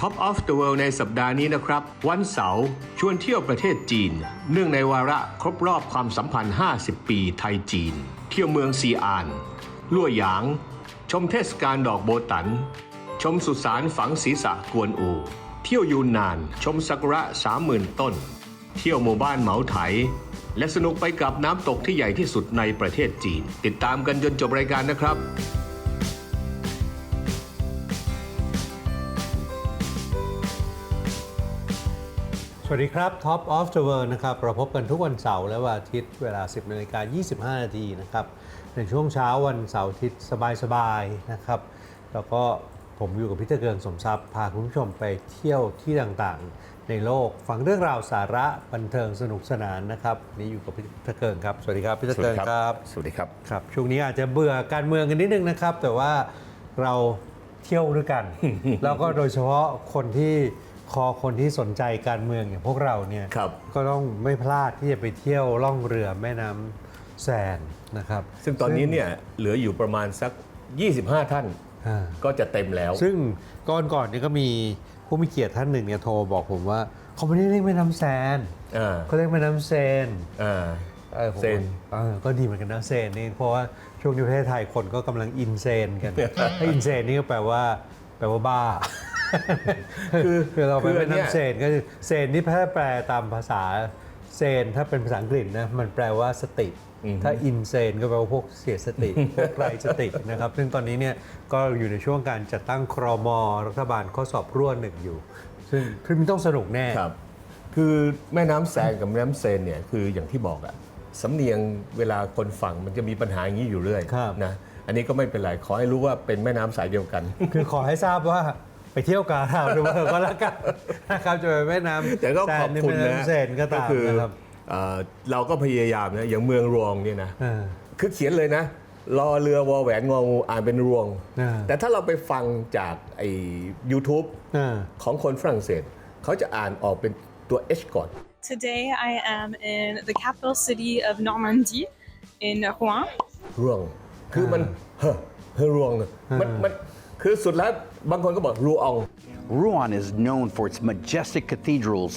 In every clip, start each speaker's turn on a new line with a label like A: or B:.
A: Top of the World ในสัปดาห์นี้นะครับ วันเสาร์ชวนเที่ยวประเทศจีน เนื่องในวาระครบรอบความสัมพันธ์ 50 ปีไทยจีน เที่ยวเมืองซีอานลั่วหยาง ชมเทศกาลดอกโบตัน ชมสุสานฝังศีรษะกวนอู เที่ยวยูนนาน ชมซากุระสามหมื่นต้น เที่ยวหมู่บ้านเหมาไถ และสนุกไปกับน้ำตกที่ใหญ่ที่สุดในประเทศจีน ติดตามกันจนจบรายการนะครับ
B: สวัสดีครับ Top of the World นะครับเราพบกันทุกวันเสาร์และวันอาทิตย์เวลา 10นาฬิกา25 นาทีนะครับ ในช่วงเช้าวันเสาร์อาทิตย์สบายๆนะครับ แล้วก็ผมอยู่กับพี่เตอร์เกิงสมทรัพย์ พาคุณผู้ชมไปเที่ยวที่ต่างๆ ในโลกฟังเรื่องราวสาระบันเทิงสนุกสนานนะครับวันนี่อยู่กับพี่เตอร์เกิงครับ สวัสดีครับพี่เตอร์เกิงครับ
A: สวัสดีครับ
B: ครับช่วงนี้อาจจะเบื่อการเมืองกันนิดนึงนะครับ แต่ว่าเราเที่ยวด้วยกัน แล้วก็โดยเฉพาะคนที่ คอคนที่สนใจการเมืองอย่างพวกเราเนี่ย
A: ครับ
B: ก็ต้องไม่พลาดที่จะไปเที่ยวล่องเรือแม่น้ำแซนนะครับ
A: ซึ่งตอนนี้เนี่ยเหลืออยู่ประมาณสัก 25 ท่าน
B: อ่า
A: ก็จะเต็มแล้ว
B: ซึ่งก่อนก่อนๆนี่ก็มีผู้มีเกียรติท่านหนึ่งเนี่ยโทรบอกผมว่าเขาไม่ได้เรียกแม่น้ำแซน
A: อ่า
B: เขาเรียกแม่น้ำเซน
A: อ่า
B: ออผม
A: เซน
B: เออก็ดีเหมือนกันนะเซนนี่เพราะว่าช่วงนี้ประเทศไทยคนก็กำลังอินเซนกัน ถ้าอินเซนนี่ก็แปลว่า แปลว่าบ้า
A: คือ
B: คือเราไป
A: คืออั
B: เป็น
A: นเนี้ย
B: น้ำเซนก็คือเซนนี่ถ้าแปลตามภาษาเซนถ้าเป็นภาษาอังกฤษนะมันแปลว่าสติ ถ้าอินเซนก็แปลว่าพวกเสียสติ พวกไร้สตินะครับ ซึ่งตอนนี้เนี่ยก็อยู่ในช่วงการจัดตั้งครมรัฐบาลข้อสอบร่วหนึ่งอยู่ ซึ่งคือมันต้องสนุกแน่
A: ครับ คือแม่น้ำแซงกับแม่น้ำเซนเนี่ยคืออย่างที่บอกอะสำเนียงเวลาคนฟังมันจะมีปัญหาอย่างนี้อยู่เรื่อย
B: ครับ
A: นะอันนี้ก็ไม่เป็นไรขอให้รู้ว่าเป็นแม่น้ำสายเดียวกัน
B: คือขอให้ทราบว่า ไปเที่ยวกาเราดูเถอะก็แล้วกันนะครับจะไปแม่น้ำ
A: แต่ก็ขอบคุณ
B: แซน
A: นะ
B: แม่ำเซนก็ตาม
A: คือ
B: นะครับ
A: เอ่อเราก็พยายามนะอย่างเมืองรวงเนี่ยนะ
B: เออ
A: คือเขียนเลยนะรอเรือวอแหวนงองูอ่านเป็นรวง
B: อ่า
A: แต่ถ้าเราไปฟังจากไอ้ YouTube
B: เออ
A: ของคนฝรั่งเศส เขาจะอ่านออกเป็นตัว H ก่อน
C: Today I am in the capital city of Normandy in Rouen.
A: รวงคือมันเฮ้อเฮ้อรวงเนี่ยมันมัน คือสุดแล้วบางคนก็บอกรูออง
D: Rouen is known for its majestic cathedrals.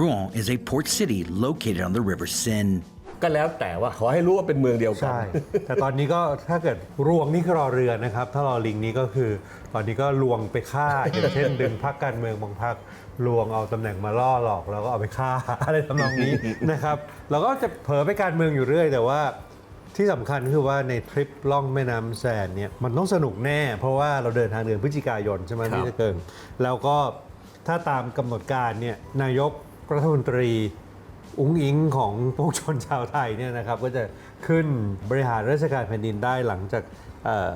E: Rouen is a port city located on the River Seine.
A: ก็แล้วแต่ว่าขอให้รู้ว่าเป็นเมืองเดียวกัน
B: ใช่ แต่ตอนนี้ก็ถ้าเกิดรวงนี่คือรอเรือนะครับ ถ้ารอลิงนี้ก็คือตอนนี้ก็ลวงไปฆ่า อย่างเช่น ดึงพักการเมืองบางพักลวงเอาตำแหน่งมาล่อหลอกแล้วก็เอาไปฆ่า อะไรทำนองนี้นะครับเราก็จะเผลอไปการเมืองอยู่เรื่อย แต่ว่า ที่สำคัญคือว่าในทริปล่องแม่น้ำแซนเนี่ยมันต้องสนุกแน่ เพราะว่าเราเดินทางเดือนพฤศจิกายนใช่ไหม
A: ครับ
B: พี่จะเกิงแล้วก็ถ้าตามกำหนดการเนี่ยนายกรัฐมนตรีอุ้งอิงของพวกชนชาวไทยเนี่ยนะครับก็จะขึ้นบริหารราชการแผ่นดินได้หลังจากเอ่อ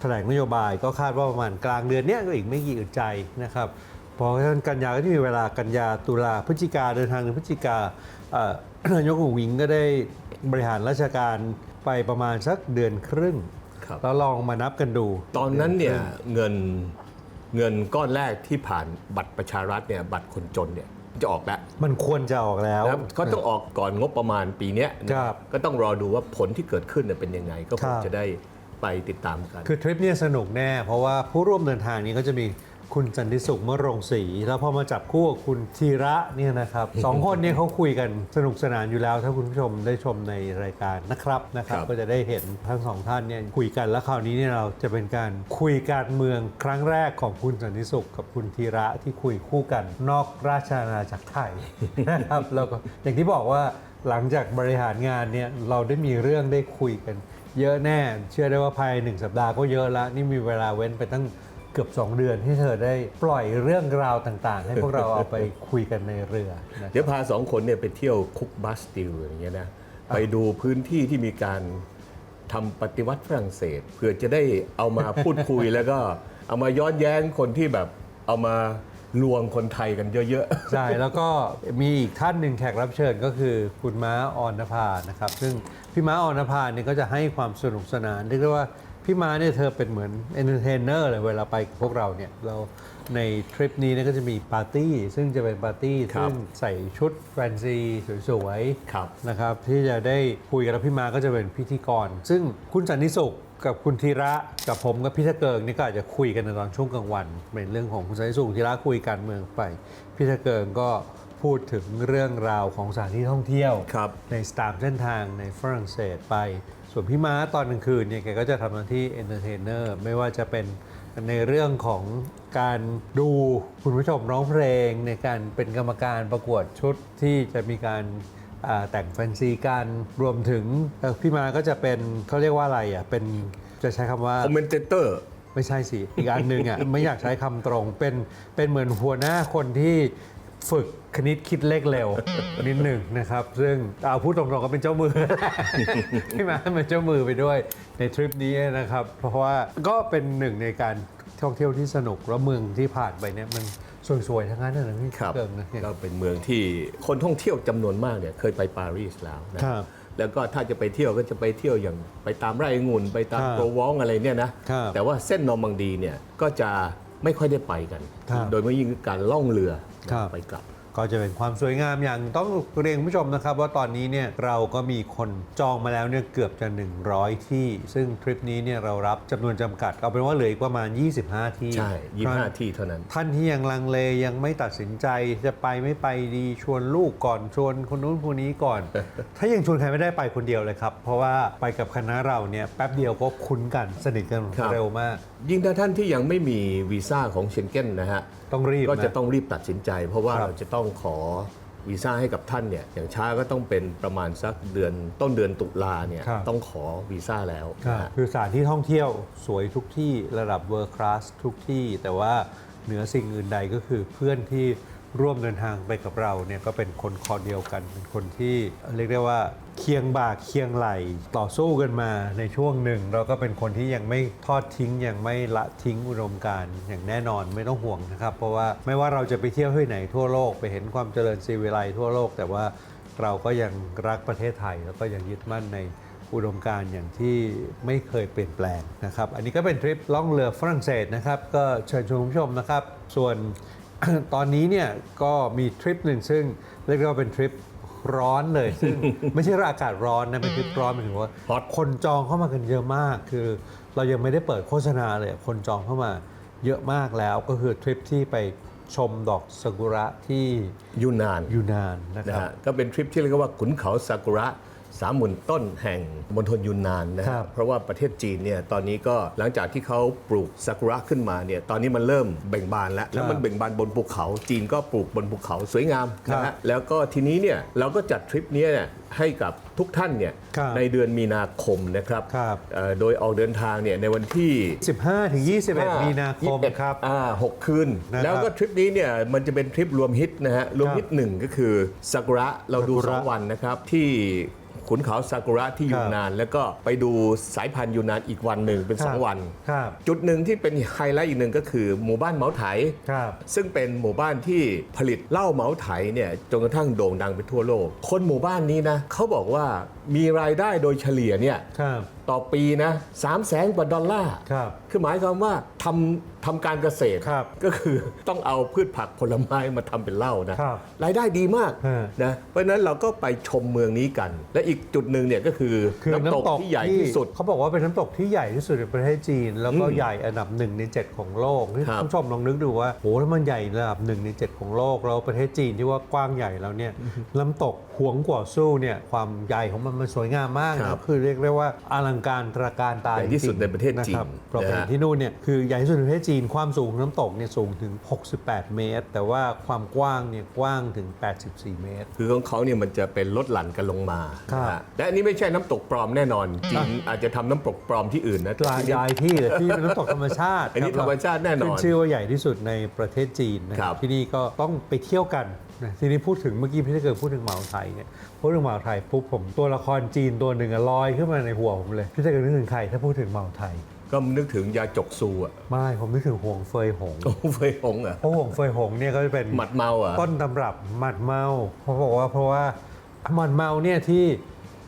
B: แถลงนโยบายก็คาดว่าประมาณกลางเดือนเนี้ยก็อีกไม่กี่อึดใจนะครับเพราะฉะนั้นกันยาก็จะมีเวลากันยาตุลาพฤศจิกาเดินทางถึงพฤศจิกาเอ่อนายกอุ้งอิงก็ได้บริหารราชการ ไปประมาณสักเดือนครึ่ง
A: ครับ
B: แล้วลองมานับกันดู
A: ตอนนั้นเนี่ยเงินเงินก้อนแรกที่ผ่านบัตรประชารัฐเนี่ยบัตรคนจนเนี่ยจะออกแล้ว
B: มันควรจะออกแล้ว
A: แล้วก็ต้องออกก่อนงบประมาณปีเนี้ยนะครับก็ต้องรอดูว่าผลที่เกิดขึ้นเนี่ยเป็นยังไง ก็ค
B: ค
A: ง
B: รับ
A: จะได้ไปติดตามกัน
B: คือทริปเนี้สนุกแน่ เพราะว่าผู้ร่วมเดินทางนี้ก็จะมี คุณจันทิสุขเมื่อรงศรีแล้วพอมาจับคู่กับคุณธีระเนี่ยนะครับสองคนเนี่ยเขาคุยกันสนุกสนานอยู่แล้ว ถ้าคุณผู้ชมได้ชมในรายการนะครับนะครับ
A: ครับ
B: ก็จะได้เห็นทั้งสองท่านเนี่ยคุยกันแล้วคราวนี้เนี่ยเราจะเป็นการคุยการเมืองครั้งแรกของคุณจันทิสุขกับคุณธีระที่คุยคู่กัน นอกราชอาณาจักรไทยนะครับแล้วก็อย่างที่บอกว่าหลังจากบริหารงานเนี่ยเราได้มีเรื่องได้คุยกัน เยอะแน่ เชื่อได้ว่าภายในหนึ่งสัปดาห์ก็เยอะละนี่มีเวลาเว้นไปตั้งเกือบ 2 เดือนที่เธอได้ปล่อยเรื่องราวต่างๆ ให้พวกเราเอาไปคุยกันในเรือนะ
A: เดี๋ยวพาสองคนเนี่ยไปเที่ยวคุกบาสติลอย่างเงี้ยนะไปดูพื้นที่ที่มีการทำปฏิวัติฝรั่งเศสเพื่อจะได้เอามาพูดคุย แล้วก็เอามาย้อนแย้งคนที่แบบเอามาลวงคนไทยกันเยอะๆ
B: ใช่แล้วก็มีอีกท่านหนึ่งแขกรับเชิญก็คือคุณม้าออนภานะครับ ซึ่งพี่ม้าออนภาเนี่ยก็จะให้ความสนุกสนานเรียกได้ว่า พี่ม้าเนี่ยเธอเป็นเหมือนเอนเตอร์เทนเนอร์เลยเวลาไปกับพวกเราเนี่ยเราในทริปนี้เนี่ยก็จะมีปาร์ตี้ ซึ่งจะเป็นปาร์ตี้
A: ครับ
B: ซึ่งใส่ชุดแฟนซีสวย
A: ครับ
B: ๆนะครับที่จะได้คุยกับพี่ม้าก็จะเป็นพิธีกร ซึ่งคุณจันนิสุขกับคุณธีระกับผมกับพี่ตะเกิงนี่ก็อาจจะคุยกันในตอนช่วงกลางวันเป็นเรื่องของคุณสายสุขธีระคุยการเมืองไปพี่ตะเกิงก็พูดถึงเรื่องราวของสถานที่ท่องเที่ยว
A: ครับ
B: ในสตามเส้นทางในฝรั่งเศสไป ส่วนพี่ม้าตอนกลางคืนเนี่ยแกก็จะทำหน้าที่เอนเตอร์เทนเนอร์ไม่ว่าจะเป็นในเรื่องของการดูคุณผู้ชมร้องเพลง ในการเป็นกรรมการประกวดชุดที่จะมีการอ่าแต่งแฟนซีกันรวมถึงเอ่อพี่ม้าก็จะเป็นเขาเรียกว่าอะไรอะเป็นจะใช้คำว่า
A: คอมเมนเตอร์
B: ไม่ใช่สิ อีกอันหนึ่งอะไม่อยากใช้คำตรงเป็นเป็นเหมือนหัวหน้าคนที่ ฝึกคณิตคิดเลขเร็ว นิดหนึ่งนะครับ ซึ่งเอาพูดตรงๆก็เป็นเจ้ามือที่มาเป็นเจ้ามือไปด้วยในทริปนี้นะครับ เพราะว่าก็เป็นหนึ่งในการท่องเที่ยวที่สนุกแล้วเมืองที่ผ่านไปเนี่ยมันสวยๆ ทั้งนั้นเลยนะพี่
A: ครับ
B: เกิงนะเนี่ย
A: ก็เป็นเมืองที่คนท่องเที่ยวจำนวนมากเนี่ยเคยไปปารีสแล้วนะครับแล้วก็ถ้าจะไปเที่ยวก็จะไปเที่ยวอย่างไปตามไร่องุ่นไปตาม
B: ครับ
A: โปรวองอะไรเนี่ยนะ
B: ครับ
A: แต่ว่าเส้นนอร์มังดีเนี่ยก็จะไม่ค่อยได้ไปกัน
B: ครับ
A: โดยไม่ยิ่งการล่องเรือ
B: ครับ
A: ไปกลับ
B: ก็จะเป็นความสวยงามอย่างต้องเรียนคุณผู้ชมนะครับ ว่าตอนนี้เนี่ยเราก็มีคนจองมาแล้วเนี่ยเกือบจะ 100 ที่ ซึ่งทริปนี้เนี่ยเรารับจำนวนจำกัดเอาเป็นว่าเหลืออีกประมาณ 25 ที่
A: ใช่25 ที่เท่านั้น
B: ท่านที่ยังลังเลยังไม่ตัดสินใจจะไปไม่ไปดีชวนลูกก่อนชวนคนนู้นคนนี้ก่อน ถ้ายังชวนใครไม่ได้ไปคนเดียวเลยครับ เพราะว่าไปกับคณะเราเนี่ยแป๊บเดียวก็คุ้นกันสนิทกัน
A: ครับ
B: เร็วมาก
A: ยิ่งถ้าท่านที่ยังไม่มีวีซ่าของเชนเก้นนะฮะ
B: ต้องรีบ
A: ก็จะ
B: นะ
A: ต้องรีบตัดสินใจ เพราะว่า
B: ครับ
A: เราจะต้องขอวีซ่าให้กับท่านเนี่ยอย่างช้าก็ต้องเป็นประมาณสักเดือนต้นเดือนตุลาเนี่ย
B: ครับ
A: ต้องขอวีซ่าแล้ว
B: ครับ
A: นะฮะ
B: คือสถานที่ท่องเที่ยวสวยทุกที่ระดับเวอร์คลาสทุกที่ แต่ว่าเหนือสิ่งอื่นใดก็คือเพื่อนที่ร่วมเดินทางไปกับเราเนี่ยก็เป็นคนคอเดียวกัน เป็นคนที่เรียกได้ว่า เคียงบ่าเคียงไหลต่อสู้กันมาในช่วงหนึ่ง เราก็เป็นคนที่ยังไม่ทอดทิ้งยังไม่ละทิ้งอุดมการณ์อย่างแน่นอนไม่ต้องห่วงนะครับ เพราะว่าไม่ว่าเราจะไปเที่ยวที่ไหนทั่วโลกไปเห็นความเจริญซีวิไลทั่วโลก แต่ว่าเราก็ยังรักประเทศไทย แล้วก็ยังยึดมั่นในอุดมการณ์อย่างที่ไม่เคยเปลี่ยนแปลงนะครับ อันนี้ก็เป็นทริปล่องเรือฝรั่งเศสนะครับ ก็เชิญชวนคุณผู้ชมนะครับ ส่วนตอนนี้เนี่ยก็มีทริปหนึ่งซึ่งเรียกได้ว่าเป็นทริป ร้อนเลย ซึ่ง ไม่ใช่ว่าอากาศร้อนนะเป็นทริปร้อนหมายถึงว่า
A: ฮอต
B: คนจองเข้ามากันเยอะมาก คือเรายังไม่ได้เปิดโฆษณาเลยคนจองเข้ามาเยอะมากแล้วก็คือทริปที่ไปชมดอกซากุระที่
A: ยูนนาน
B: ยูนานนะ
A: นะครับฮะก็เป็นทริปที่เรียกว่าขุนเขาซากุระ สามหมื่นต้นแห่งมณฑลยูนนานนะ
B: ครั
A: ฮะ
B: บ
A: เพราะว่าประเทศจีนเนี่ยตอนนี้ก็หลังจากที่เขาปลูกซากุระขึ้นมาเนี่ยตอนนี้มันเริ่มเบ่งบานแล้ว แล้วมันเบ่งบานบนภูเขา จีนก็ปลูกบนภูเขาสวยงามนะ
B: ครั
A: ฮะ
B: บ
A: แล้วก็ทีนี้เนี่ยเราก็จัดทริปเนี้ยเนี่ยให้กับทุกท่านเนี่ย
B: ครับ
A: ในเดือนมีนาคมนะครับ
B: ครับ
A: เอ่อโดยออกเดินทางเนี่ยในวันที่
B: 15 ถึง 21 มีนาคม
A: 21
B: ครับ
A: อ่าหกคืน
B: นะครับ
A: แล้วก็ทริปนี้เนี่ยมันจะเป็นทริปรวมฮิตนะฮะรวมฮิตหนึ่งก็คือซากุระเราดู
B: ซากุระ
A: 2วันนะครับที่ ขุนเขาซากุระที่ยูนาน แล้วก็ไปดูสายพันธุ์ยูนานอีกวันหนึ่งเป็น
B: ครับ
A: 2วัน
B: ครับ
A: จุดหนึ่งที่เป็นไฮไลท์อีกหนึ่งก็คือหมู่บ้านเหมาไถ
B: ครับ
A: ซึ่งเป็นหมู่บ้านที่ผลิตเหล้าเหมาไถเนี่ยจนกระทั่งโด่งดังไปทั่วโลก คนหมู่บ้านนี้นะเขาบอกว่ามีรายได้โดยเฉลี่ยเนี่ย
B: ครับ
A: ต่อปีนะสามแสนกว่าดอลลาร์
B: ครับ
A: คือหมายความว่าทำทำการเกษตร
B: ครับ
A: ก็คือต้องเอาพืชผักผลไม้มาทำเป็นเหล้านะครับรายได้ดีมาก
B: ฮะ
A: นะเพราะฉะนั้นเราก็ไปชมเมืองนี้กัน และอีกจุดหนึ่งเนี่ยก็คือ
B: คือ
A: น้ำตกที่ใหญ่ที่สุด
B: เขาบอกว่าเป็นน้ำตกที่ใหญ่ที่สุดในประเทศจีน แล้วก็ใหญ่อันดับหนึ่งใน7ของโลกที่
A: ครับ
B: คุณผู้ชมลองนึกดูว่าโหถ้ามันใหญ่ระดับหนึ่งใน7ของโลกแล้วประเทศจีนที่ว่ากว้างใหญ่แล้วเนี่ยน้ำตกหวงกว่าสู้เนี่ยความใหญ่ของมันมันสวยงามมาก
A: ครั
B: นะ
A: บ
B: คือเรียกได้ว่าอลังการตระการตา
A: ใหญ่ที่สุดในประเทศจีน
B: นะครับเราไป
A: นะฮะ
B: ที่นู่นเนี่ยคือใหญ่ที่สุดในประเทศจีนความสูงของน้ำตกเนี่ยสูงถึง 68 เมตร แต่ว่าความกว้างเนี่ยกว้างถึง 84 เมตร
A: คือของเขาเนี่ยมันจะเป็นลดหลั่นกันลงมา
B: ครับ
A: นะฮะและอันนี้ไม่ใช่น้ำตกปลอมแน่นอนจีนอาจจะทำน้ำตกปลอมที่อื่นนะ
B: หลายยายที่แต่ที่เป็นน้ำตกธรรมชาติ
A: อันนี้
B: คบ
A: ธรรมชาติแน่นอน
B: ขึ้นชื่อว่าใหญ่ที่สุดในประเทศจีนนะครับ ที่นี่ก็ต้องไปเที่ยวกันนะทีนี้พูดถึงเมื่อกี้พี่ได้เกิดพูดถึงเหมาไทยเนี่ยพูดถึงเหมาไทยปุ๊บผมตัวละครจีนตัวหนึ่งอะลอยขึ้นมาในหัวผมเลยพี่ได้เกิดนึกถึงใครถ้าพูดถึงเหมาไทย
A: ก็นึกถึงยาจกซูอะ
B: ไม่ผมนึกถึงหวงเฟยหง
A: โอ้เฟยหงอะ
B: เพราะหวงเฟยหงเนี่ยก็จะเป็น
A: หมัดเมาอะ
B: ต้นตำรับหมัดเมาเขาบอกว่าเพราะว่าหมัดเมาเนี่ยที่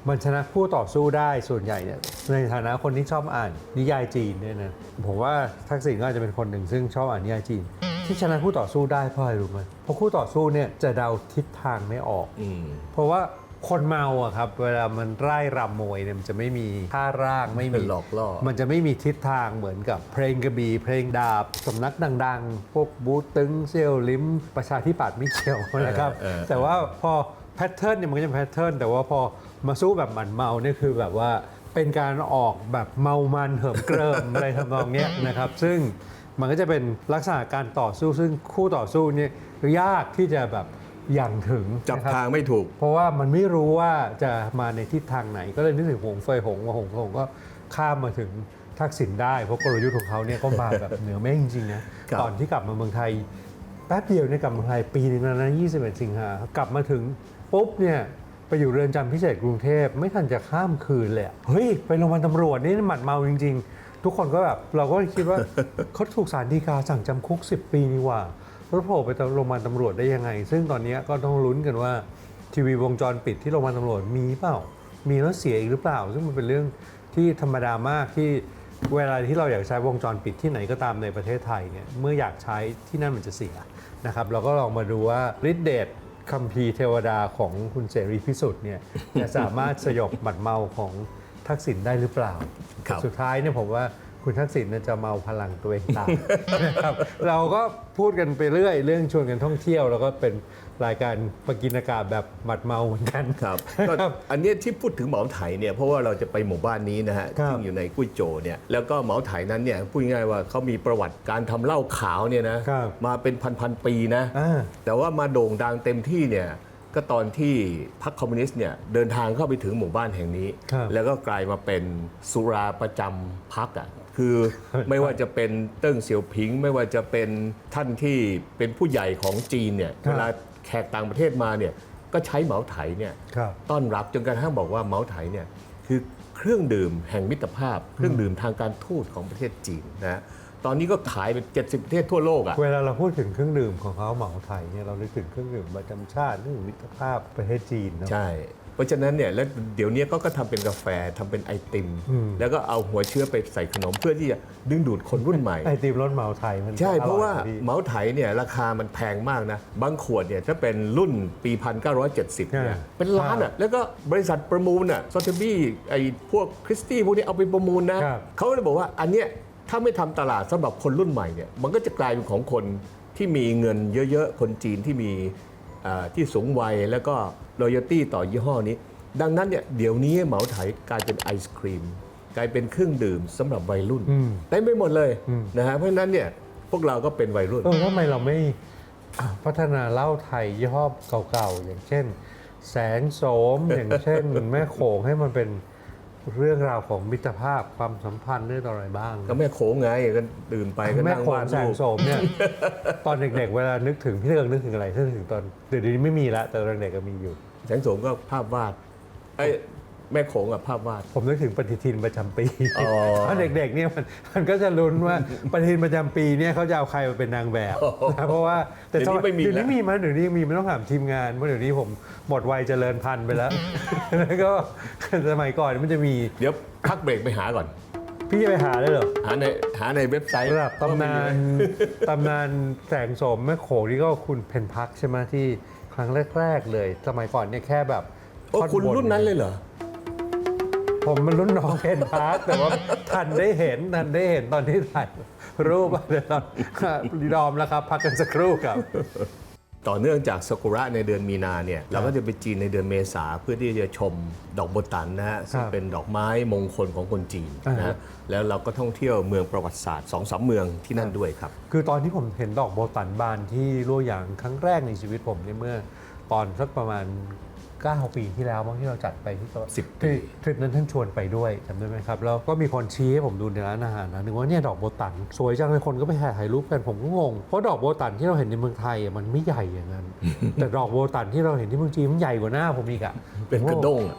B: มันชนะผู้ต่อสู้ได้ส่วนใหญ่เนี่ยในฐานะคนที่ชอบอ่านนิยายจีนเนี่ยนะผมว่าทักษิณก็อาจจะเป็นคนหนึ่งซึ่งชอบอ่านนิยายจีน ที่ชนะคู่ต่อสู้ได้เพราะอะไรรู้ไหมเพราะคู่ต่อสู้เนี่ยจะเดาทิศทางไม่ออก
A: อืม
B: เพราะว่า คนเมาอะครับ เวลามันไล่รำมวยเนี่ยมันจะไม่มีท่าร่างไม่มี
A: หลอกล่อ
B: มันจะไม่มีทิศทางเหมือนกับเพลงกระบี่เพลงดาบสำนักดังๆ พวกบูตตึงเซี่ยวลิมประชาธิปัตย์ไม่เกี่ยวนะครับ
A: เออเออ
B: แต่ว่าพอแพทเทิร์นเนี่ยมันก็จะแพทเทิร์นแต่ว่าพอมาสู้แบบหมันเมาเนี่ยคือแบบว่าเป็นการออกแบบเมามันเหิมเกริม อะไรทำนองเนี้ยนะครับ ซึ่งมันก็จะเป็นลักษณะการต่อสู้ซึ่งคู่ต่อสู้เนี่ยยากที่จะแบบ อย่างถึง
A: จับ
B: นะครับ
A: ทางไม่ถูก
B: เพราะว่ามันไม่รู้ว่าจะมาในทิศทางไหน ก็เลยนึกถึงหงเฟยหงว่าหงเฟยหงก็ข้ามมาถึงทักษิณได้เพราะกลยุทธ์ของเขาเนี่ยก็มาแบบเหนือเมฆจริงๆนะครับ ตอนที่กลับมาเมืองไทย แป๊บเดียวเนี่ยกลับมาเมืองไทยปีหนึ่งแล้วนะ21 สิงหากลับมาถึงปุ๊บเนี่ยไปอยู่เรือนจำพิเศษกรุงเทพไม่ทันจะข้ามคืนเลยอะเฮ้ยไปโรงพยาบาลตำรวจนี่หมัดเมาจริง ๆ ทุกคนก็แบบเราก็คิดว่า เขาถูกศาลฎีกาสั่งจำคุก 10 ปีนี่หว่า แล้วโผล่ไปโรงพยาบาลตำรวจได้ยังไง ซึ่งตอนนี้ก็ต้องลุ้นกันว่าทีวีวงจรปิดที่โรงพยาบาลตำรวจมีเปล่า มีแล้วเสียอีกหรือเปล่า ซึ่งมันเป็นเรื่องที่ธรรมดามากที่เวลาที่เราอยากใช้วงจรปิดที่ไหนก็ตามในประเทศไทยเนี่ยเมื่ออยากใช้ที่นั่นมันจะเสียนะครับเราก็ลองมาดูว่าฤทธิเดชคัมภีร์เทวดาของคุณเสรีพิสุทธิ์เนี่ยจะสามารถสยบหมัดเมาของทักษิณได้หรือเปล่า
A: ครับ
B: สุดท้ายเนี่ยผมว่า คุณทักษิณเนี่ยจะเมาพลังตัวเองตายนะครับ เราก็พูดกันไปเรื่อย เรื่องชวนกันท่องเที่ยว แล้วก็เป็นรายการประกินอากาศแบบหมัดเมาเหมือนกัน
A: ครับก็อันเนี้ยที่พูดถึงเหมาไถเนี่ยเพราะว่าเราจะไปหมู่บ้านนี้นะฮะ
B: ครับ
A: ซึ่งอยู่ในกุ้ยโจวเนี่ยแล้วก็เหมาไถนั้นเนี่ยพูดง่ายๆว่าเขามีประวัติการทำเหล้าขาวเนี่ยนะครับมาเป็นพันๆปีนะ
B: อ่า
A: แต่ว่ามาโด่งดังเต็มที่เนี่ยก็ตอนที่พรรคคอมมิวนิสต์เนี่ยเดินทางเข้าไปถึงหมู่บ้านแห่งนี้
B: ครับ
A: แล้วก็กลายมาเป็นสุราประจำพรรคอะ คือไม่ว่าจะเป็นเติ้งเสี่ยวผิง ไม่ว่าจะเป็นท่านที่เป็นผู้ใหญ่ของจีนเนี่ย
B: ครับ
A: เวลาแขกต่างประเทศมาเนี่ยก็ใช้เหมาไถเนี่ย
B: ครับ
A: ต้อนรับจนกระทั่งบอกว่าเหมาไถเนี่ยคือเครื่องดื่มแห่งมิตรภาพ เครื่องดื่มทางการทูตของประเทศจีนนะตอนนี้ก็ขายเป็น70 ประเทศทั่วโลกอะ
B: เวลาเราพูดถึงเครื่องดื่มของเขาเหมาไทยเนี่ยเรานึกถึงเครื่องดื่มประจำชาตินึกถึงมิตรภาพประเทศจีนเนอะ
A: ใช่เพ ราะฉะนั้นเนี่ยแล้วเดี๋ยวนี้ก็ก็ทำเป็นกาแฟทำเป็นไอติม
B: อืม
A: แล้วก็เอาหัวเชื้อไปใส่ขนมเพื่อที่จะดึงดูดคนรุ่นใหม่
B: ไอติมรสเหมาไทยมัน
A: ใช่ เพราะว่า
B: ออยกพี่
A: เหมาไถเนี่ยราคามันแพงมากนะ บางขวดเนี่ยถ้าเป็นรุ่นปี 1970เนี่ย
B: อ่า
A: เป็นล้านอะแล้วก็บริษัทประมูลอะซอเทบี้ไอ้พวกคริสตี้พวกนี้เอาไปประมูลนะ
B: ครับ
A: เขาเลยบอกว่าอันเนี้ยถ้าไม่ทำตลาดสำหรับคนรุ่นใหม่เนี่ยมันก็จะกลายเป็นของคนที่มีเงินเยอะๆ คนจีนที่มีอ่า ที่สูงวัยแล้วก็รอยตี้ต่อยี่ห้อนี้ ดังนั้นเนี่ยเดี๋ยวนี้เหมาไถกลายเป็นไอศครีม กลายเป็นเครื่องดื่มสำหรับวัยรุ่น
B: อืม
A: เต็มไปหมดเลย
B: อืม
A: นะฮะเพราะฉะนั้นเนี่ยพวกเราก็เป็นวัยรุ่น
B: เออทำไมเราไม่อะพัฒนาเหล้าไทยยี่ห้อเก่าๆ อย่างเช่น แสงโสมอย่างเช่น แม่โขงให้มันเป็น เรื่องราวของมิตรภาพความสัมพันธ์เรื่องอะไรบ้าง
A: ก็แม่โขงไงก็ดื่มไปก็
B: แม่
A: นั่ง
B: โขง
A: วาด
B: แส
A: รู
B: ง
A: ป
B: โสมเนี่ย ตอนเด็กๆ เวลานึกถึงพี่เลิกนึกถึงอะไรนึกถึงตอนเดี๋ยวนี้ไม่มีละแต่ตอนเด็กก็มีอยู่
A: แสงโสมก็ภาพวาดไอ้ย แม่โขงกับภาพวาด
B: ผมนึกถึงปฏิทินประจำปี
A: อ๋อ
B: ตอนเด็กๆเนี่ยมันมันก็จะลุ้นว่าปฏิทินประจำปีเนี่ยเขาจะเอาใครมาเป็นนางแบบนะเพราะว่าแต่
A: เดี๋ยวนี้ไม่มี
B: เดี๋ยวนี้
A: แล้ว
B: มีไหมเดี๋ยวนี้ยังมีไม่ต้องถามทีมงานเพราะเดี๋ยวนี้ผมหมดวัยเจริญพันธุ์ไปแล้ว แล้วก็สมัยก่อนมันจะมี
A: เดี๋ยวพักเบรกไปหาก่อน
B: พี่จะไปหาได้เหรอ
A: หาในหาในเว็บไซต์
B: ระดับตำนาน
A: ว่มีไหม
B: ตำนานแสงโสมแม่โขงนี่ก็คุณเพนพักใช่ไหมที่ครั้งแรก ๆ เลย สมัยก่อนเนี่ยแค่แบบ
A: โอ้
B: ท่
A: คุณ
B: บ
A: รุ่นนั้นเลยเหรอ
B: ผมมันรุ่นน้องเพนพักแต่ว่าทันได้เห็นทันได้เห็นตอนที่ถ่ายรูปอะเดี๋ยวตอนยอมแล้วครับ พักกันสักครู่ครับ
A: ต่อเนื่องจากซากุระในเดือนมีนาเนี่ยเราก็จะไปจีนในเดือนเมษาเพื่อที่จะชมดอกโบตันนะฮะซึ่งเป็นดอกไม้มงคลของคนจีนนะ
B: อ่าฮะ
A: ฮะแล้วเราก็ท่องเที่ยวเมืองประวัติศาสตร์สองสามเมืองที่นั่นด้วยครับ
B: คือตอนที่ผมเห็นดอกโบตันบานที่ลั่วหยางครั้งแรกในชีวิตผมเนี่ยเมื่อตอนสักประมาณ 9 ปีที่แล้วมั้งที่เราจัดไปที่
A: สิบปี
B: ที่ทริปนั้นท่านชวนไปด้วยจำได้ไหมครับแล้วก็มีคนชี้ให้ผมดูในร้านอาหารนะนึกว่าเนี่ยดอกโบตันสวยจังเลยคนก็ไปถ่ายรูปกันผมก็งงเพราะดอกโบตันที่เราเห็นในเมืองไทยอะมันไม่ใหญ่อย่างนั้นแต่ดอกโบตันที่เราเห็นที่เมืองจีนมันใหญ่กว่าหน้าผมอีกอะ
A: เป็นกระด้งอะ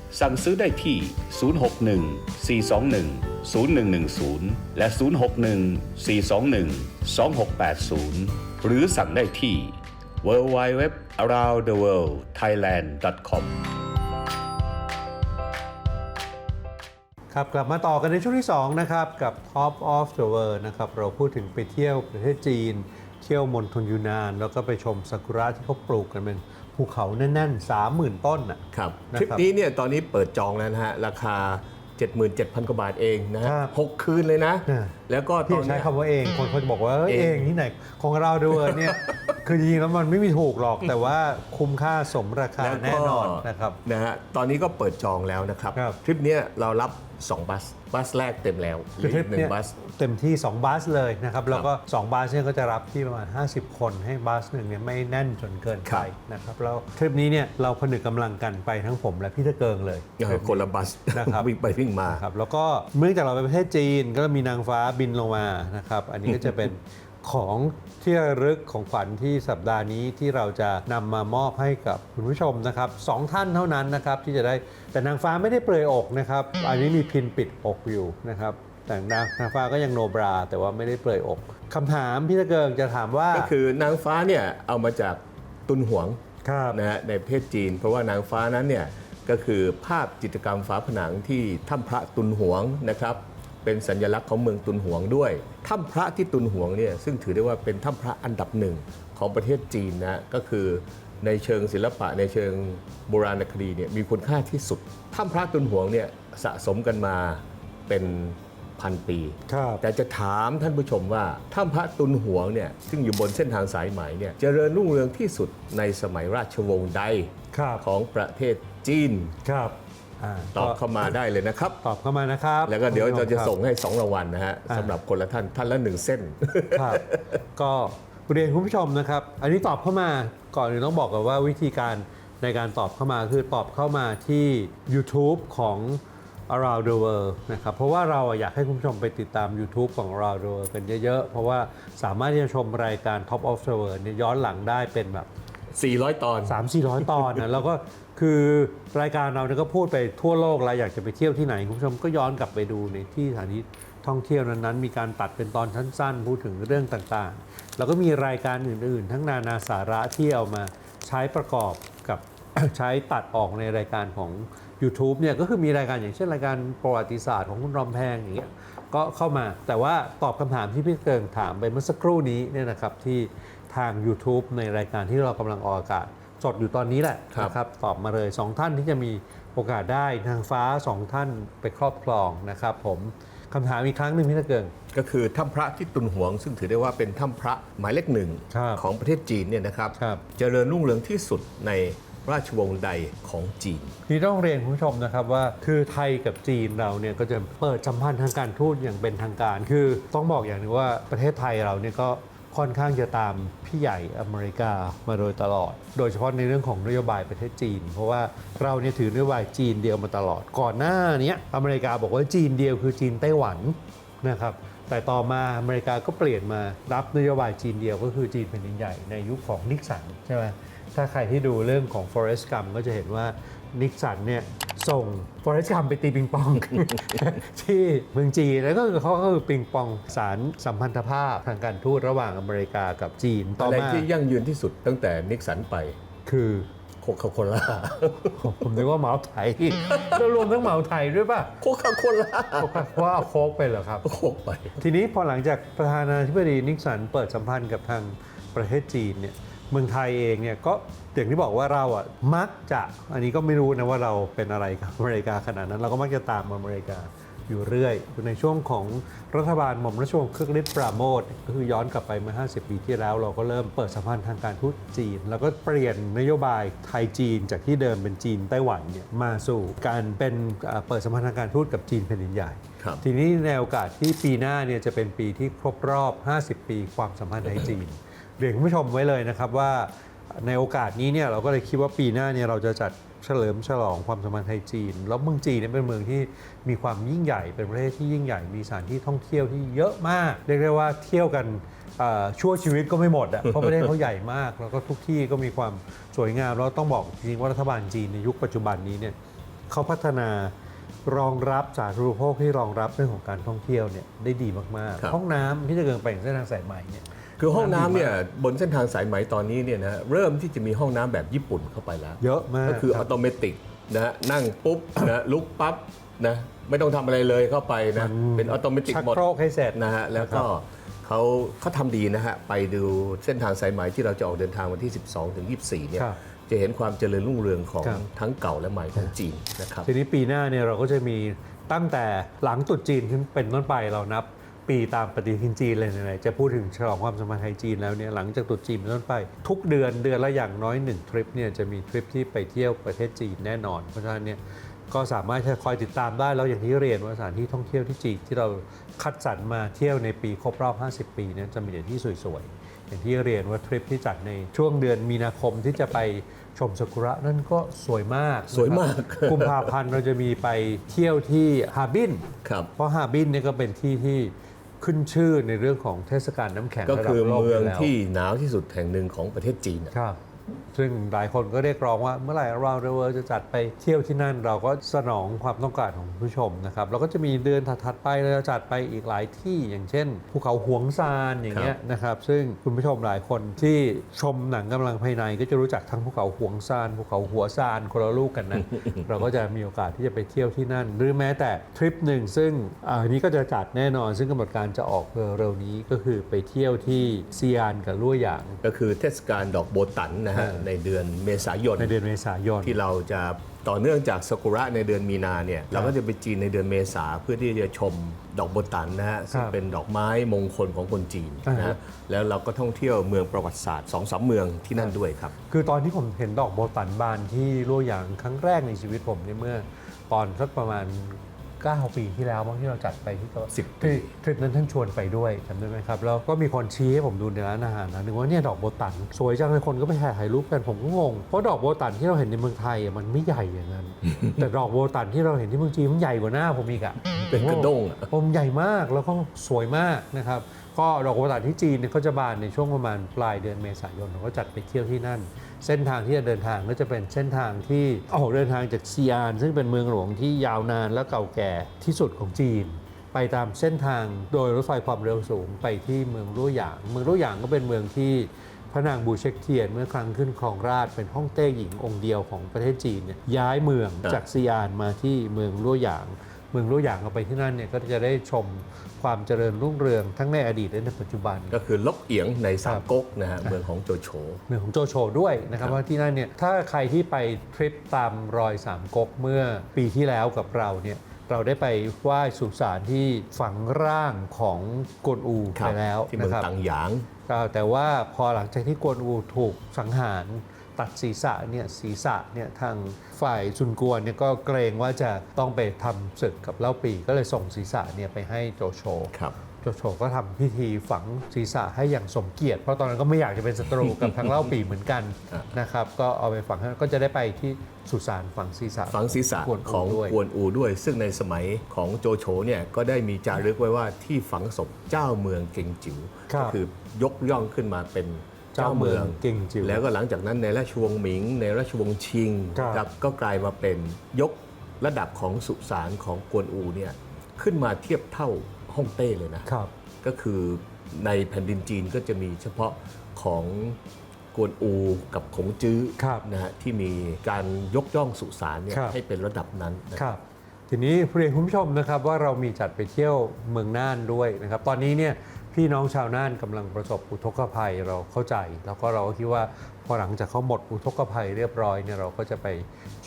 F: สั่งซื้อได้ที่ 061 421 0110 และ 061 421 2680 หรือสั่งได้ที่ www aroundtheworldthailand.com
B: ครับกลับมาต่อกันในช่วงที่ 2 นะครับ กับ Top of the World นะครับ เราพูดถึงไปเที่ยวประเทศจีน เที่ยวมณฑลยูนาน แล้วก็ไปชมซากุระที่เขาปลูกกันเป็น ภูเขาแน่นๆ 30,000 ต้นน่ะ
A: ครับ
B: นะ
A: ทริป
B: ครับ
A: นี้เนี่ยตอนนี้เปิดจองแล้วนะฮะ ราคา 77,000 กว่าบาทเองนะฮะ
B: ครับ
A: หกคืนเลยนะ
B: อ่า
A: แล้วก็ต
B: พี่
A: อน
B: ใช้
A: เนี้ย
B: คำว่าเอง คนเขาจะบอกว่าเอ้ย
A: เอง
B: เองที่ไหนของเราดูเนี่ย คือจริงๆแล้วมันไม่มีถูกหรอกแต่ว่าคุ้มค่าสมราคา
A: แล้วก็
B: แน่นอนนะครับ
A: นะฮะตอนนี้ก็เปิดจองแล้วนะครับ
B: ครับ
A: ทริปเนี้ยเรารับ 2 บัส บัสแรกเต็มแล้วเห
B: คื
A: ลื
B: อ
A: อ
B: ทริ
A: อี
B: ป
A: กหนึ่
B: เนี้
A: ง
B: ย
A: บัส
B: เต็มที่ 2 บัสเลยนะครับ แล้วก็ 2 บัสเนี่ยก็จะรับที่ประมาณ 50 คนให้บัสหนึ่งเนี่ยไม่แน่นจนเกิน
A: ครั
B: ไป
A: บ
B: นะครับแล้วทริปนี้เนี่ยเราผนึกกำลังกันไปทั้งผมและพี่ตะเกิงเลย
A: เออคนละบัส
B: นะครับ
A: วิ่งไปวิ่งมา
B: ครับแล้วก็เมื่อจากเราไปประเทศจีนก็มีนางฟ้าบินลงมานะครับอันนี้ก็จะเป็น ของที่ระลึกของขวัญที่สัปดาห์นี้ที่เราจะนำมามอบให้กับคุณผู้ชมนะครับสองท่านเท่านั้นนะครับที่จะได้แต่นางฟ้าไม่ได้เปลือยอกนะครับอันนี้มีพินปิดอกอยู่นะครับแต่นางนางฟ้าก็ยังโนบรา แต่ว่าไม่ได้เปลือยอกคำถามพี่ตะเกิงจะถามว่า
A: ก็คือนางฟ้าเนี่ยเอามาจากตุนหวง
B: ครับ
A: นะฮะในประเทศจีน เพราะว่านางฟ้านั้นเนี่ยก็คือภาพจิตรกรรมฝาผนังที่ถ้ำพระตุนหวงนะครับ เป็นสัญลักษณ์ของเมืองตุนหวงด้วยถ้ำพระที่ตุนหวงเนี่ยซึ่งถือได้ว่าเป็นถ้ำพระอันดับหนึ่งของประเทศจีนนะก็คือในเชิงศิลปะในเชิงโบราณคดีเนี่ยมีคุณค่าที่สุดถ้ำพระตุนหวงเนี่ยสะสมกันมาเป็นพันปี
B: ครับ
A: แต่จะถามท่านผู้ชมว่าถ้ำพระตุนหวงเนี่ยซึ่งอยู่บนเส้นทางสายไหมเนี่ยเจริญรุ่งเรืองที่สุดในสมัยราชวงศ์ใด
B: ครับ
A: ของประเทศจีน
B: ครับา
A: ตอบ
B: ก็
A: เข้ามาได้เลยนะครับ
B: ตอบเข้ามานะครับ
A: แล้วก็เดี๋ยวเราจะ
B: ครับ
A: ส่งให้ 2 รางวัลนะฮะ
B: อ่า
A: สำหรับคนละท่านท่านละหนึ่งเส้น
B: ครับก็เรียนคุณผู้ชมนะครับ อันนี้ตอบเข้ามาก่อนอื่นต้องบอกกันว่าวิธีการในการตอบเข้ามาคือตอบเข้ามาที่ YouTube ของ Around the World นะครับ เพราะว่าเราอยากให้คุณผู้ชมไปติดตาม YouTube ของ Around the World กันเยอะๆ เพราะว่าสามารถที่จะชมรายการ Top of the World เนี่ยย้อนหลังได้เป็นแบบ
A: 400 ตอน
B: 3 4 0 0 ตอนนะแล้วก็คือ รายการเราเนี่ยก็พูดไปทั่วโลกแล้วอยากจะไปเที่ยวที่ไหนคุณผู้ชมก็ย้อนกลับไปดูในที่สถานที่ท่องเที่ยวนั้นๆมีการตัดเป็นตอนสั้นๆ พูดถึงเรื่องต่างๆ แล้วก็มีรายการอื่นๆ ทั้งนานาสาระที่เอามาใช้ประกอบกับ ใช้ตัดออกในรายการของ YouTube เนี่ยก็คือมีรายการอย่างเช่นรายการประวัติศาสตร์ของคุณรอมแพงอย่างเงี้ยก็เข้ามาแต่ว่าตอบคำถามที่พี่เกิงถามไปเมื่อสักครู่นี้เนี่ยนะครับที่ทาง YouTube ในรายการที่เรากำลังออกอากาศ สดอยู่ตอนนี้แหละ
A: ครับ
B: นะครับตอบมาเลย 2 ท่านที่จะมีโอกาสได้ทางฟ้า 2 ท่านไปครอบครองนะครับ ผมคำถามอีกครั้งหนึ่งพี่ตะเกิง
A: ก็คือถ้ำพระที่ตุนหวง ซึ่งถือได้ว่าเป็นถ้ำพระหมายเลขหนึ่ง
B: ครับ
A: ของประเทศจีนเนี่ยนะครับ
B: ครับ
A: เจริญรุ่งเรืองที่สุดในราชวงศ์ใดของจีน
B: นี่ต้องเรียนคุณผู้ชมนะครับว่าคือไทยกับจีนเราเนี่ยก็จะเปิดสัมพันธ์ทางการทูตอย่างเป็นทางการ คือต้องบอกอย่างหนึงว่าประเทศไทยเราเนี่ยก็ ค่อนข้างจะตามพี่ใหญ่อเมริกามาโดยตลอด โดยเฉพาะในเรื่องของนโยบายประเทศจีน เพราะว่าเราเนี่ยถือนโยบายจีนเดียวมาตลอด ก่อนหน้านี้อเมริกาบอกว่าจีนเดียวคือจีนไต้หวันนะครับแต่ต่อมาอเมริกาก็เปลี่ยนมารับนโยบายจีนเดียวก็คือจีนแผ่นดินใหญ่ในยุคของนิกสันใช่ไหมถ้าใครที่ดูเรื่องของ Forest Gump ก็จะเห็นว่า นิกสันเนี่ยส่ง Forest Gump ไปตีปิงปอง ที่เมืองจีนแล้วก็คือเขาก็คือปิงปองสารสัมพันธภาพทางการทูตระหว่างอเมริกากับจีนต่อ
A: อะไร
B: มา
A: ที่ยั่งยืนที่สุดตั้งแต่นิกสันไป
B: คือ
A: โคคาโคล่า
B: ผมนึกว่าเหมาไทยแล้วรวมทั้งเหมาไทยด้วยป่ะ
A: โคคาโคล่า
B: ว่าเอาโค้กไปเหรอครับ
A: โคกไป
B: ทีนี้พอหลังจากประธานาธิบดีนิกสันเปิดสัมพันธ์กับทางประเทศจีนเนี่ย เมืองไทยเองเนี่ยก็อย่างที่บอกว่าเราอะมักจะอันนี้ก็ไม่รู้นะว่าเราเป็นอะไรกับอเมริกาขนาดนั้น เราก็มักจะตามอเมริกาอยู่เรื่อยในช่วงของรัฐบาลหม่อมราชวงศ์คึกฤทธิ์ปราโมทก็คือย้อนกลับไปเมื่อ 50 ปีที่แล้ว เราก็เริ่มเปิดสัมพันธ์ทางการทูตจีน แล้วก็เปลี่ยนนโยบายไทยจีนจากที่เดิมเป็นจีนไต้หวันเนี่ยมาสู่การเป็นเอ่อเปิดสัมพันธ์ทางการทูตกับจีนแผ่นดินใหญ่
A: ครับ
B: ทีนี้ในโอกาสที่ปีหน้าเนี่ยจะเป็นปีที่ครบรอบ 50 ปีความสัมพันธ์ไทยจีน เรียนคุณผู้ชมไว้เลยนะครับว่าในโอกาสนี้เนี่ยเราก็เลยคิดว่าปีหน้าเนี่ยเราจะจัดเฉลิมฉลองความสัมพันธ์ไทยจีน แล้วเมืองจีนเนี่ยเป็นเมืองที่มีความยิ่งใหญ่เป็นประเทศที่ยิ่งใหญ่มีสถานที่ท่องเที่ยวที่เยอะมากเรียกได้ว่าเที่ยวกันเอ่อชั่วชีวิตก็ไม่หมดอะเพราะประเทศเขาใหญ่มาก แล้วก็ทุกที่ก็มีความสวยงามแล้วต้องบอกจริงๆว่ารัฐบาลจีนในยุคปัจจุบันนี้เนี่ยเขาพัฒนารองรับสาธารณูปโภคที่รองรับเรื่องของการท่องเที่ยวเนี่ยได้ดีมาก
A: ครับ
B: ๆห้องน้ำที่จะเกินไปอย่างเส้นทางสายใหม่เนี่ย
A: คือห้องน้ำเนี่ยบนเส้นทางสายไหมตอนนี้เนี่ยนะเริ่มที่จะมีห้องน้ำแบบญี่ปุ่นเข้าไปแล้ว
B: เยอะมาก
A: ก็คือ
B: ค
A: อ
B: รั
A: อบโตเมติกนะฮะนั่งปุ๊บนะลุกปั๊บนะไม่ต้องทำอะไรเลยเข้าไปนะ
B: มัน
A: เป็นออโตเมติก
B: ชัก
A: หมด
B: โครกให้เสร็จ
A: นะฮะแล้วก็เขาเขาทำดีนะฮะ ไปดูเส้นทางสายไหมที่เราจะออกเดินทางวันที่ 12 ถึง 24 เนี่ย
B: ครับ
A: จะเห็นความเจริญรุ่งเรืองของ
B: ครับ
A: ทั้งเก่าและใหม่ของจีนนะครับ
B: ทีนี้ปีหน้าเนี่ยเราก็จะมีตั้งแต่หลังตรุษจีนขึ้นเป็นต้นไปเรานับ ปีตามปฏิทินจีนเลยไหนๆจะพูดถึงฉลองความสัมพันธ์ไทยจีนแล้วเนี่ยหลังจากตรุษจีนเป็นต้นไป ทุกเดือนเดือนละอย่างน้อยหนึ่งทริปเนี่ยจะมีทริปที่ไปเที่ยวประเทศจีนแน่นอน เพราะฉะนั้นเนี่ยก็สามารถจะคอยติดตามได้แล้วอย่างที่เรียนว่าสถานที่ท่องเที่ยวที่จีนที่เราคัดสรรมาเที่ยวในปีครบรอบ 50 ปีเนี่ยจะมีแต่ที่สวยๆอย่างที่เรียนว่าทริปที่จัดในช่วงเดือนมีนาคมที่จะไปชมซากุระนั่นก็สวยมาก
A: สวยมาก
B: นะครับกุมภาพันธ์เราจะมีไปเที่ยวที่ฮาร์บิน
A: ครับ
B: เพราะฮาร์บินเนี่ยก็เป็นที่ที่ ขึ้นชื่อในเรื่องของเทศกาลน้ำแข็ง
A: ก็
B: ระดับ
A: คือ
B: โลก
A: เมือง
B: ยู่แล้ว
A: ที่หนาวที่สุดแห่งหนึ่งของประเทศจีนอะ
B: ครับ ซึ่งหลายคนก็เรียกร้องว่าเมื่อไหร่เราเรเวอร์จะจัดไปเที่ยวที่นั่น เราก็สนองความต้องการของผู้ชมนะครับเราก็จะมีเดือนถัดๆไปเราจะจัดไปอีกหลายที่อย่างเช่นภูเขาหวงซานอย่างเงี้ยนะครับซึ่งคุณผู้ชมหลายคนที่ชมหนังกำลังภายใน ก็จะรู้จักทั้งภูเขาหวงซานภูเขาหัวซานคนละลูกกันนะเราก็จะมีโอกาสที่จะไปเที่ยวที่นั่น หรือแม้แต่ทริปหนึ่งซึ่งอันนี้ก็จะจัดแน่นอน ซึ่งกำหนดการจะออกเร็วๆนี้ก็คือไปเที่ยวที่ซียานกับลั่หยาง
A: ก็คือเทศกาลดอกโบตันนะฮะ
B: ฮะ
A: ในเดือนเมษายน
B: ในเดือนเมษายน
A: ที่เราจะต่อเนื่องจากซากุระในเดือนมีนาเนี่ยเราก็จะไปจีนในเดือนเมษาเพื่อที่จะชมดอกโบตันนะฮะซึ่งเป็นดอกไม้มงคลของคนจีนนะ
B: อ่า
A: ฮะ
B: ฮะ
A: แล้วเราก็ท่องเที่ยวเมืองประวัติศาสตร์สองสามเมืองที่นั่นด้วยครับ
B: คือตอนที่ผมเห็นดอกโบตันบานที่ลั่วหยางครั้งแรกในชีวิตผมเนี่ยเมื่อตอนสักประมาณ 9 ปีที่แล้วมั้งที่เราจัดไปที่โต๊ะ
A: สิบปี
B: ที่ทริปนั้นท่านชวนไปด้วยจำได้ไหมครับแล้วก็มีคนชี้ให้ผมดูในร้านอาหารนะนึกว่าเนี่ยดอกโบตัน สวยจังเลยคนก็ไปถ่ายรูปกันผมก็งงเพราะดอกโบตันที่เราเห็นในเมืองไทยอะมันไม่ใหญ่อย่างนั้น แต่ดอกโบตันที่เราเห็นที่เมืองจีนมันใหญ่กว่าหน้าผมอีกอะ
A: เป็นกระด้งอะ
B: ผมใหญ่มากแล้วก็สวยมากนะครับก็ดอกโบตันที่จีนเนี่ยเขาจะบานในช่วงประมาณปลายเดือนเมษายนเราก็จัดไปเที่ยวที่นั่น เส้นทางที่จะเดินทางก็จะเป็นเส้นทางที่ออกเดินทางจากซีอาน ซึ่งเป็นเมืองหลวงที่ยาวนานและเก่าแก่ที่สุดของจีน ไปตามเส้นทางโดยรถไฟความเร็วสูงไปที่เมืองรั่หยาง เมืองรั่หยางก็เป็นเมืองที่พระนางบูเช็กเทียนเมื่อครั้งขึ้นครองราชเป็นฮ่องเต้หญิงองค์เดียวของประเทศจีนเนี่ยย้ายเมืองจากซีอานมาที่เมืองรั่หยาง เมืองรั่วหยางเอาไปที่นั่นเนี่ยก็จะได้ชมความเจริญรุ่งเรืองทั้งในอดีตและในปัจจุบัน
A: ก็คือลกเอียงในสามก๊กนะฮะเมืองของโจโฉ
B: เมืองของโจโฉด้วยนะครับ
A: ครับ
B: ว่าที่นั่นเนี่ยถ้าใครที่ไปทริปตามรอยสามก๊กเมื่อปีที่แล้วกับเราเนี่ยเราได้ไปไหว้สุสานที่ฝังร่างของกวนอู
A: ครั
B: ไป
A: บ
B: แล้ว
A: ที่เมือง
B: นะครับ
A: ตังหยาง
B: ก็แต่ว่าพอหลังจากที่กวนอูถูกสังหาร ตัดศีรษะเนี่ยศีรษะเนี่ยทางฝ่ายซุนกวนเนี่ยก็เกรงว่าจะต้องไปทำศึกกับเล่าปีก็เลยส่งศีรษะเนี่ยไปให้โจโฉ
A: ครับ
B: โจโฉก็ทำพิธีฝังศีรษะให้อย่างสมเกียรติ เพราะตอนนั้นก็ไม่อยากจะเป็นศัตรูกับทางเล่าปีเหมือนกัน
A: ครับ
B: นะครับ ก็เอาไปฝังให้ก็จะได้ไปที่สุสานฝังศีรษะ
A: ฝังศีรษะ
B: กวน
A: ของ
B: ด้วย
A: กวนอูด้วย ซึ่งในสมัยของโจโฉเนี่ยก็ได้มีจารึกไว้ว่าที่ฝังศพเจ้าเมืองเก่งจิ๋ว
B: ครับ
A: ก็คือยกย่องขึ้นมาเป็น
B: เจ้าเมืองเก่งจิ๋ว
A: แล้วก็หลังจากนั้นในราชวงศ์หมิง ในราชวงศ์ชิง
B: ครับ
A: ก็กลายมาเป็นยกระดับของสุสานของกวนอูเนี่ยขึ้นมาเทียบเท่าฮ่องเต้เลยนะ
B: ครับ
A: ก็คือในแผ่นดินจีนก็จะมีเฉพาะของกวนอูกับขงจื้อ
B: ครับ
A: นะฮะที่มีการยกย่องสุสานเนี่ย
B: ครับ
A: ให้เป็นระดับนั้นนะ
B: ครับทีนี้เรียนคุณผู้ชมนะครับว่าเรามีจัดไปเที่ยวเมืองน่านด้วยนะครับ ตอนนี้เนี่ย พี่น้องชาวน่านกำลังประสบอุทกภัยเราเข้าใจ แล้วก็เราก็คิดว่าพอหลังจากเขาหมดอุทกภัยเรียบร้อยเนี่ยเราก็จะไป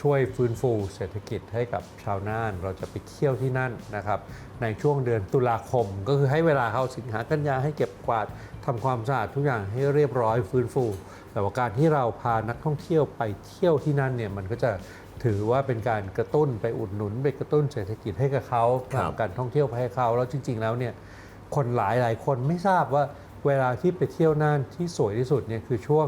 B: ช่วยฟื้นฟูเศรษฐกิจให้กับชาวน่าน เราจะไปเที่ยวที่นั่นนะครับ ในช่วงเดือนตุลาคม ก็คือให้เวลาเขาสิงหากันยาให้เก็บกวาดทำความสะอาดทุกอย่างให้เรียบร้อยฟื้นฟู แต่ว่าการที่เราพานักท่องเที่ยวไปเที่ยวที่นั่นเนี่ยมันก็จะถือว่าเป็นการกระตุ้นไปอุดหนุนไปกระตุ้นเศรษฐกิจให้กับเขา
A: ครับ
B: ทำการท่องเที่ยวไปให้เขาแล้วจริง ๆ แล้วเนี่ย คนหลายหลายคนไม่ทราบว่าเวลาที่ไปเที่ยวน่านที่สวยที่สุดเนี่ยคือช่วง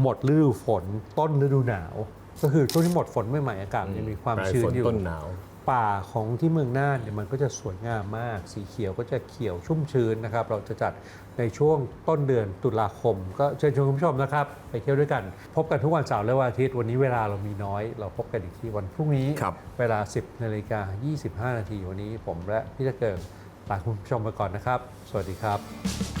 B: หมดฤดูฝนต้นฤดูหนาว ก็คือช่วงที่หมดฝนใหม่ๆอากาศมันยังมีความ
A: ปลาย
B: ชื้
A: ฝ
B: น
A: น
B: อยู่
A: ต้นหนาว
B: ป่าของที่เมืองน่านเนี่ยมันก็จะสวยงามมาก สีเขียวก็จะเขียวชุ่มชื้นนะครับ เราจะจัดในช่วงต้นเดือนตุลาคม ก็เชิญชวนคุณผู้ชมนะครับ ไปเที่ยวด้วยกัน พบกันทุกวันเสาร์และวันอาทิตย์วันนี้เวลาเรามีน้อย เราพบกันอีกที่วันพรุ่งนี้
A: ครับ
B: เวลา 10นาฬิกา25นาทีวันนี้ผมและพี่ตะเกิง ลาคุณผู้ชมไปก่อนนะครับ สวัสดีครับ